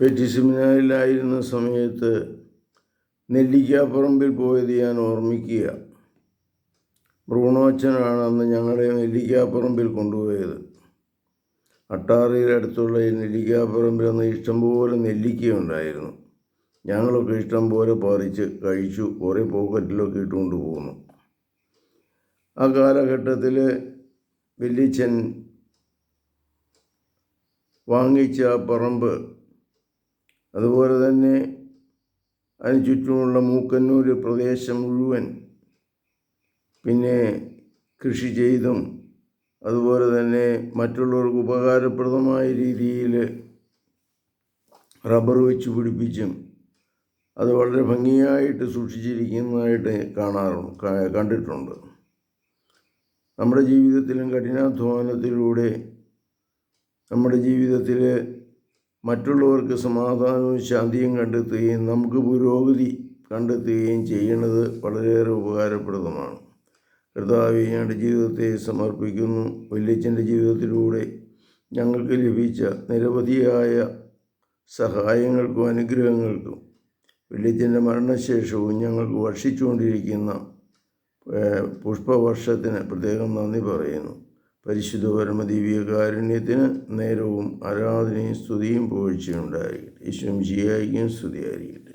Petty സെമിനാറിലായിരുന്ന സമയത്ത് നെല്ലിക്കാപ്പറമ്പിൽ പോയത് ഞാൻ ഓർമ്മിക്കുക. ബ്രൂണോച്ചനാണ് അന്ന് ഞങ്ങളെ നെല്ലിക്കാപ്പറമ്പിൽ കൊണ്ടുപോയത്. അട്ടാറിയിലടുത്തുള്ള ഈ നെല്ലിക്കാപ്പറമ്പിൽ അന്ന് ഇഷ്ടംപോലെ നെല്ലിക്കയുണ്ടായിരുന്നു ഞങ്ങളൊക്കെ ഇഷ്ടംപോലെ പറിച്ച് കഴിച്ചു കുറേ പോക്കറ്റിലൊക്കെ ഇട്ടുകൊണ്ട് പോന്നു. ആ കാലഘട്ടത്തിൽ വല്യച്ഛൻ വാങ്ങിച്ച പറമ്പ് അതുപോലെ തന്നെ അതിന് ചുറ്റുമുള്ള മൂക്കന്നൂർ പ്രദേശം മുഴുവൻ പിന്നെ കൃഷി ചെയ്തും അതുപോലെ തന്നെ മറ്റുള്ളവർക്ക് ഉപകാരപ്രദമായ രീതിയിൽ റബ്ബർ വെച്ച് പിടിപ്പിച്ചും അത് വളരെ ഭംഗിയായിട്ട് സൂക്ഷിച്ചിരിക്കുന്നതായിട്ട് കാണാറുണ്ട് കണ്ടിട്ടുണ്ട്. നമ്മുടെ ജീവിതത്തിലും കഠിനാധ്വാനത്തിലൂടെ നമ്മുടെ ജീവിതത്തിൽ മറ്റുള്ളവർക്ക് സമാധാനവും ശാന്തിയും കണ്ടെത്തുകയും നമുക്ക് പുരോഗതി കണ്ടെത്തുകയും ചെയ്യുന്നത് വളരെയേറെ ഉപകാരപ്രദമാണ്. കർത്താവ് ഞങ്ങളുടെ ജീവിതത്തെ സമർപ്പിക്കുന്നു. വല്യച്ഛന്റെ ജീവിതത്തിലൂടെ ഞങ്ങൾക്ക് ലഭിച്ച നിരവധിയായ സഹായങ്ങൾക്കും അനുഗ്രഹങ്ങൾക്കും വല്യച്ഛന്റെ മരണശേഷവും ഞങ്ങൾക്ക് വർഷിച്ചുകൊണ്ടിരിക്കുന്ന പുഷ്പവർഷത്തിന് പ്രത്യേകം നന്ദി പറയുന്നു. പരിശുദ്ധ പരമദിവ്യകാരുണ്യത്തിന് നേരവും ആരാധനയും സ്തുതിയും പോഴ്ചയുണ്ടായിരിക്കട്ടെ ഈശ്വരം ഈശ്വം ജിയായിരിക്കും സ്തുതിയായിരിക്കും